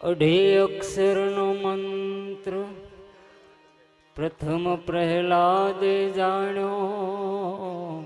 અઢી અક્ષરનો મંત્ર. પ્રથમ પ્રહલાદે જાણ્યો,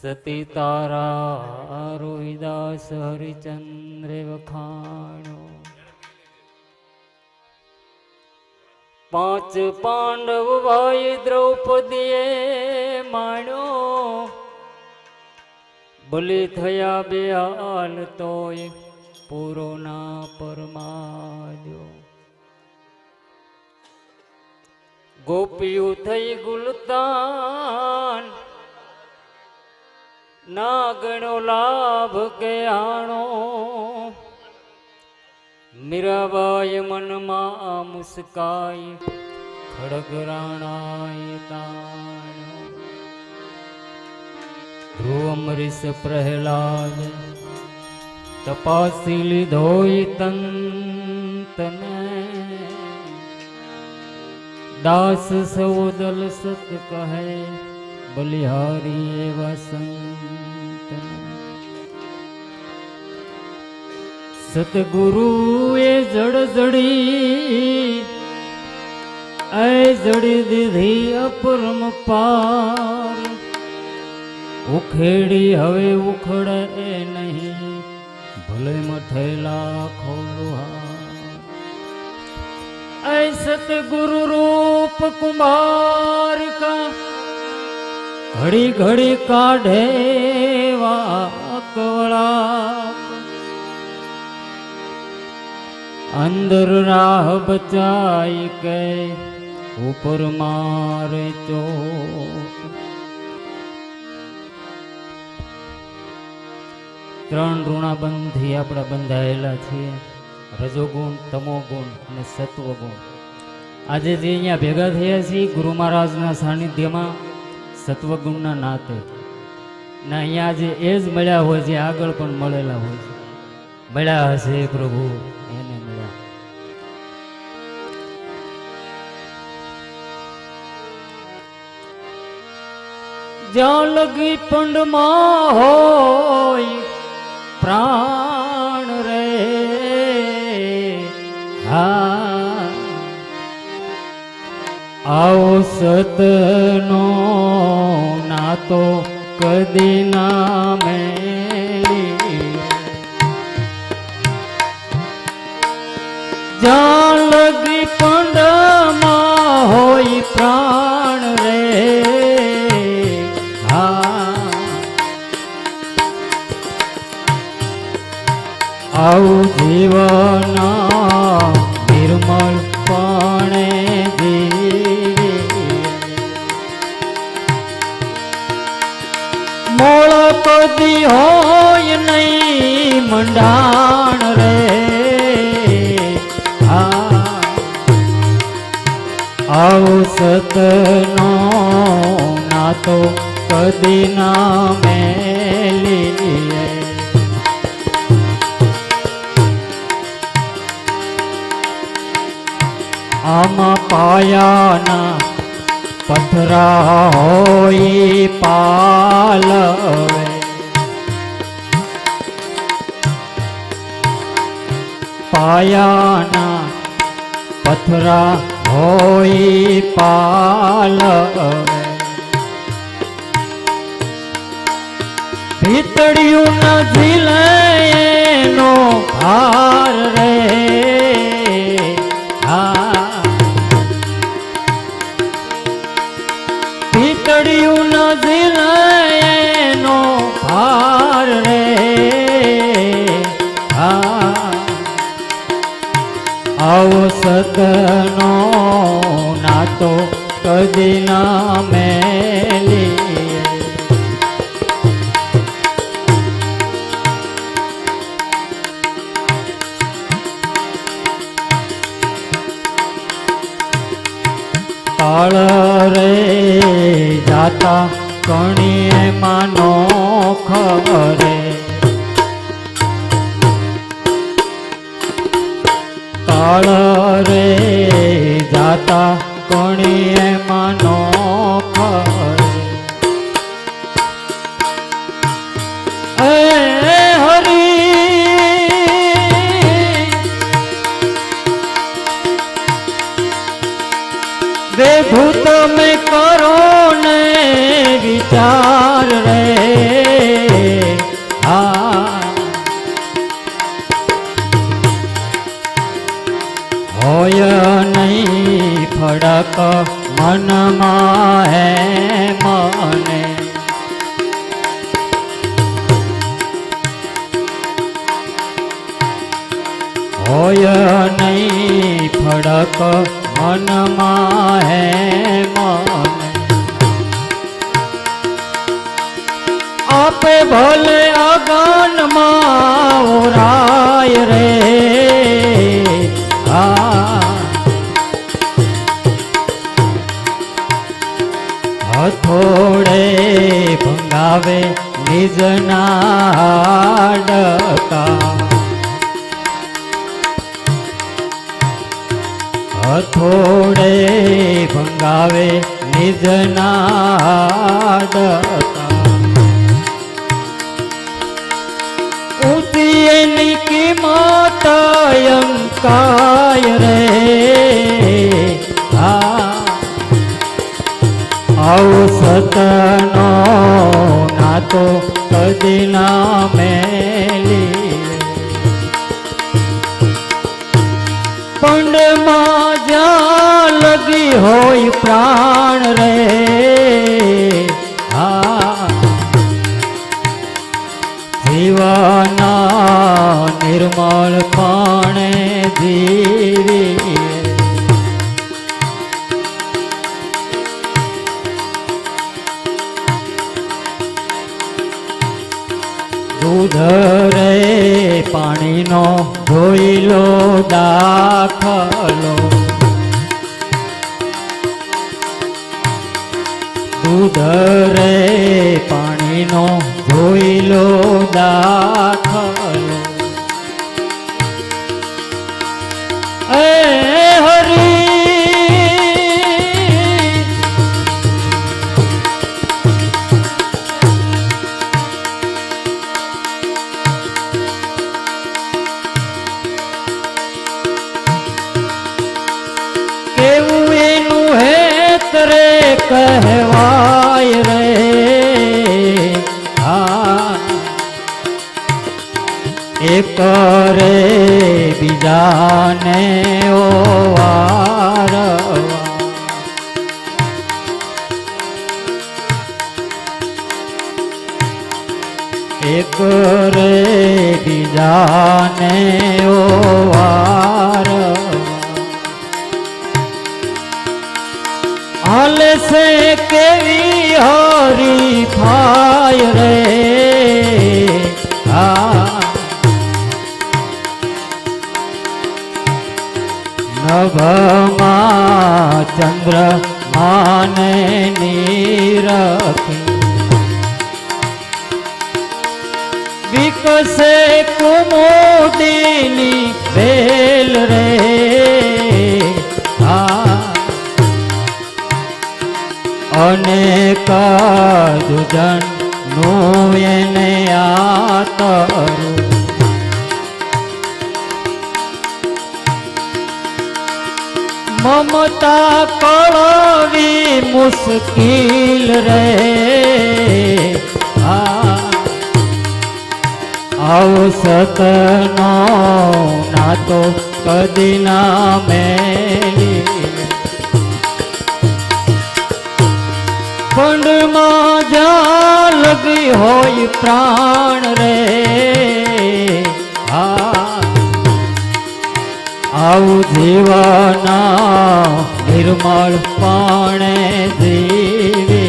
સતી તારા રોહિદાસ હરિચંદ્રે વખાણો. પાંચ પાંડવ ભાઈ દ્રૌપદીએ માણ્યો, બલિ થયા બે હાલ તોય પૂરો ના પરમાડ્યો ગોપીઓ થઈ ગુલતાન ના ગણો લાભ કે આણો મીરાબાઈ મનમાં મુસ્કાઈ ખડગરાણાય તાણ ધ્રુવ અમરીશ પ્રહલાદ તપાસી લીધોય તંતને. દાસ સૌદલ સત કહે, બલિહારી એવા સંત સતગુરુ એ જડ જડી, એ જડી દીધી અપરમ પાર. ઉખેડી હવે ઉખડે નહીં. ભોલેમાં થયેલા ખોલવા એ સતગુરુ રૂપ કુમાર કા ઘડી ઘડી કાઢેવા કવળા. અંદર રાહ બચાઈ કે ઉપર મારે તો ત્રણ ઋણાબંધથી આપણે બંધાયેલા છીએ રજોગુણ, તમોગુણ અને સત્વગુણ. આજે જે અહીંયા ભેગા થયા છીએ ગુરુ મહારાજના સાનિધ્યમાં સત્વગુણના નાતે. ને અહીંયા જે એ જ મળ્યા હોય જે આગળ પણ મળેલા હોય છે. મળ્યા હશે પ્રભુ, એને મળ્યા. જ્યાં લગી પંડમાં હોય પ્રાણ રે. હા. આવો સતનો નાતો કદી ના મેલી આવું જીવન નિર્મળ પણે મોળ પદી હોય નહીં મંડાણ રે. આવું સતનો નાતો કદી ના મેલીએ આમાં પાયાના પથરા હોય પાલવે પાયાના પથરા હોય પાલવે ભીતળિયું ન ઝીલે એનો ભાર કાળ રે જાતા કણીએ માનો ખબરે કાળ રે જાતા કણીએ હોય નહીં ફડક મનમાં હે મન. આપે ભલે અગનમાં ઓરાય રે. આ હથોડે ભંગાવે નિજના ડકા હથોડે ભંગાવે નિજના એની કિંમત અંકાય રે નો સતનો નાતો કદી ના પંડમાં જ્યાં લગી હોય પ્રાણ રે. હા. જીવાના નિર્મળ પાણે જીવી દૂધ રે પાણીનો ધોઈલો દાખલો. દૂધ રે પાણીનો ધોઈલો દાખલો. કહેવાય રે. હા. એક રે બીજાને ઓ વારવા એક રે બીજાને ઓ નભમાં ચંદ્ર માને નીરખી વિકસે કુમોદિની ભેલ રે અનેક દુજનનું એને આતરું મમતા કળવી મુશ્કિલ રે. આવો સતનો નાતો કદી ના મેલી. પંડમાં જા લગી હોય પ્રાણ રે. આવું જીવના નિર્મળ પાણે દેવે.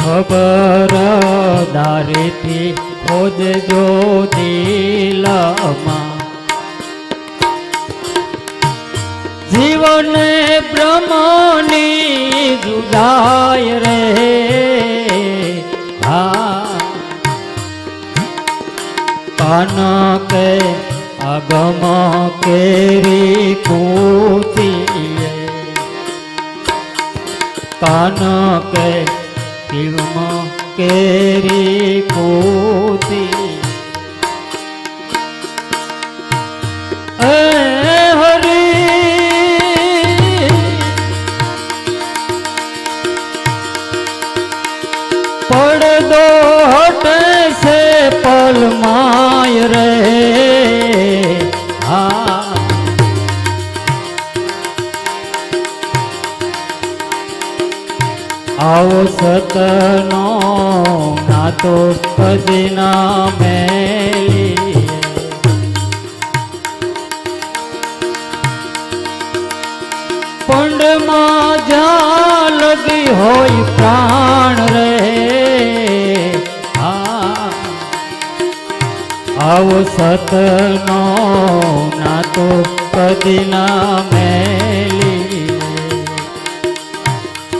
ખબર દારેથી ખોજજો દિલમાં. જીવન બ્રહ્મની જુદાય રે હા. કાન કે આગમ કેરી કૂતીએ કાન કે કિમ કેરી કૂતી નાતો કદી ના મેલીએ પંડમાં લગી હોય પ્રાણ રહે આવો સતનો નાતો કદી ના મેલી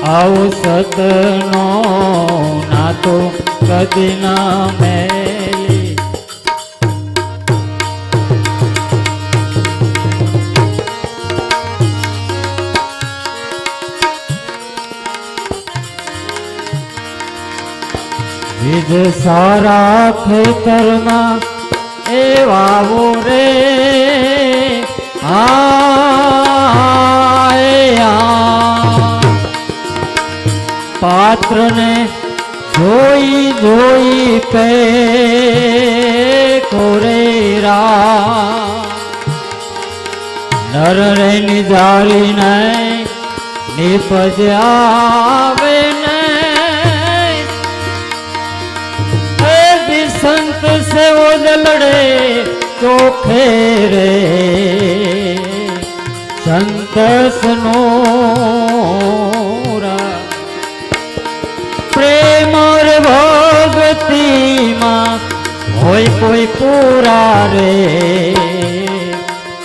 આવો સતનો નાતો કદી ના મેલી. વિજ સારા ખેતરમાં એવા રે. આ પાત્રને જોઈ જોઈ પે કોરેરા નર રે નિધારી ને. નિપજાવે ને સંત સેવો લડે ચોખે રે. સંતસનો પૂરા રે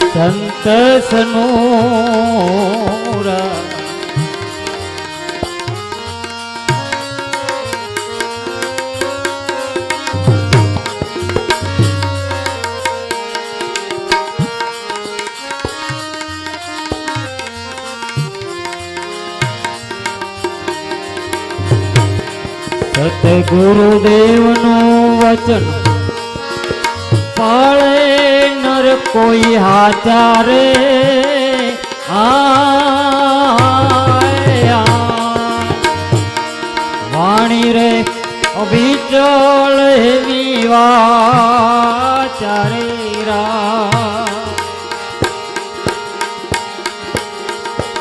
સંત સનોરા સતગુરુદેવનું વચન કોઈ હાચારે આ. વાણી રે અભિચળ હેવી વાચારે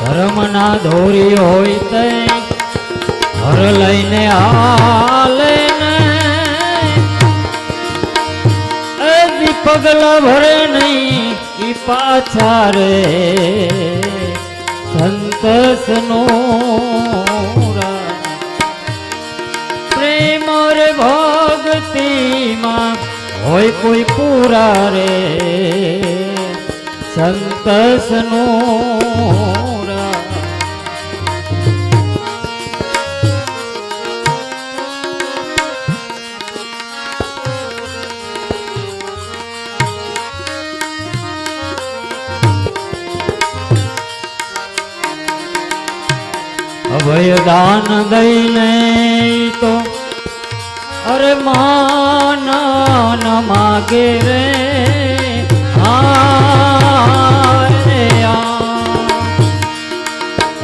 ધર્મના ધોરી હોય તે ઘર લઈને હાલે પગલા ભરે નહીં, ઈ પાછા રે. સંત સનોરા પ્રેમ રે ભક્તિમાં હોય કોઈ પૂરા રે. સંત અભય દાન દઈને તો અરે માન માગે રે.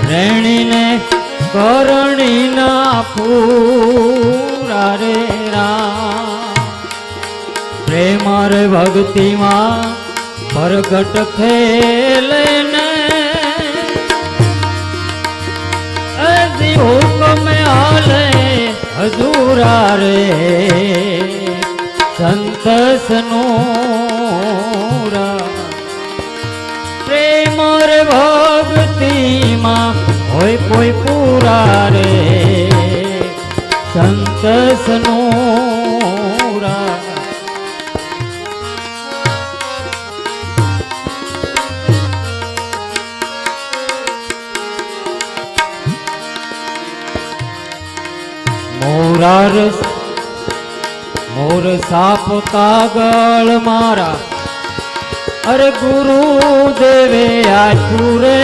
રેણીને, કરણીના પૂરા રે રા. પ્રેમ રે ભક્તિમાં પ્રગટ ખેલે આલે હજુરા રે. સંત સનોરા પ્રેમ રે ભક્તિમાં હોય કોઈ પૂરા રે. સંત મોરાર મોર સાપ કાગળ મારા. અરે ગુરુ દેવે આપ્યું રે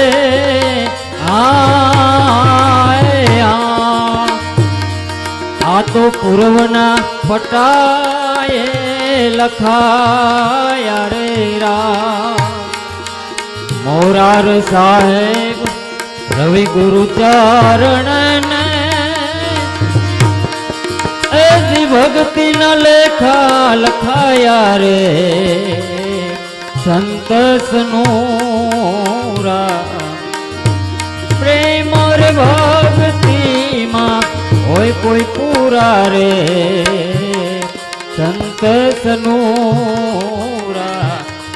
આ તો પૂર્વના પટાએ લખાયા રે રા મોરાર સાહેબ, રવિ ગુરુ ચરણ ભક્તિ ન લેખા લખાયા રે. સંત સનૂરા પ્રેમ રે ભક્તિમાં હોય કોઈ પૂરા રે. સંત સનૂરા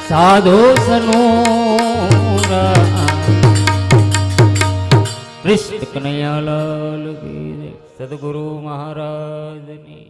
સાધુ સનૂરા કૃષ્ણ કનૈયાલાલ સદગુરુ મહારાજની